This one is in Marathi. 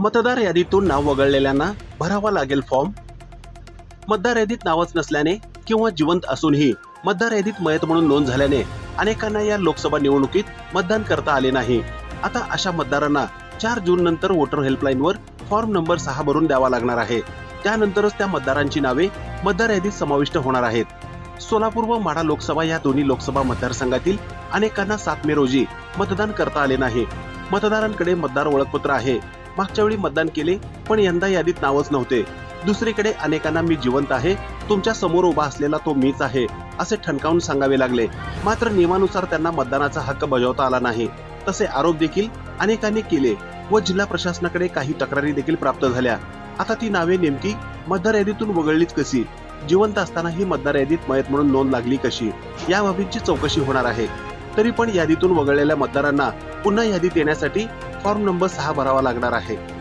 मतदार यादीतून नाव वगळलेल्यांना भरावा लागेल फॉर्म. मतदार यादीत नावच नसल्याने किंवा जिवंत असूनही मतदार यादीत मयत म्हणून नोंद झाल्याने अनेकांना या लोकसभा निवडणुकीत मतदान करता आले नाही. आता अशा मतदारांना चार जून नंतर वोटर हेल्पलाईनवर फॉर्म नंबर सहा भरून द्यावा लागणार आहे. त्यानंतरच त्या मतदारांची नावे मतदार यादीत समाविष्ट होणार आहेत. सोलापूर व माढा लोकसभा या दोन्ही लोकसभा मतदारसंघातील अनेकांना सात मे रोजी मतदान करता आले नाही. मतदारांकडे मतदार ओळखपत्र आहे. मागच्या वेळी मतदान केले पण यंदा यादीत नावच नव्हते. दुसरीकडे अनेकांना मी जिवंत आहे तुमच्यासमोर उभा असलेला तो मीच आहे असे ठणकावून सांगावे लागले. मात्र नियमानुसार त्यांना मतदानाचा हक्क बजावता आला नाही. तसे आरोप देखील अनेकांनी केले व जिल्हा प्रशासनाकडे काही तक्रारी देखील प्राप्त झाल्या. आता ती नावे नेमकी मतदार यादीतून वगळलीच कशी? जिवंत असताना ही मतदार यादीत मयत म्हणून नोंद लागली कशी? या बाबींची चौकशी होणार आहे. तरी पण यादीतून वगळलेल्या मतदारांना पुन्हा यादीत येण्यासाठी फॉर्म नंबर सहा भरावा लागणार आहे.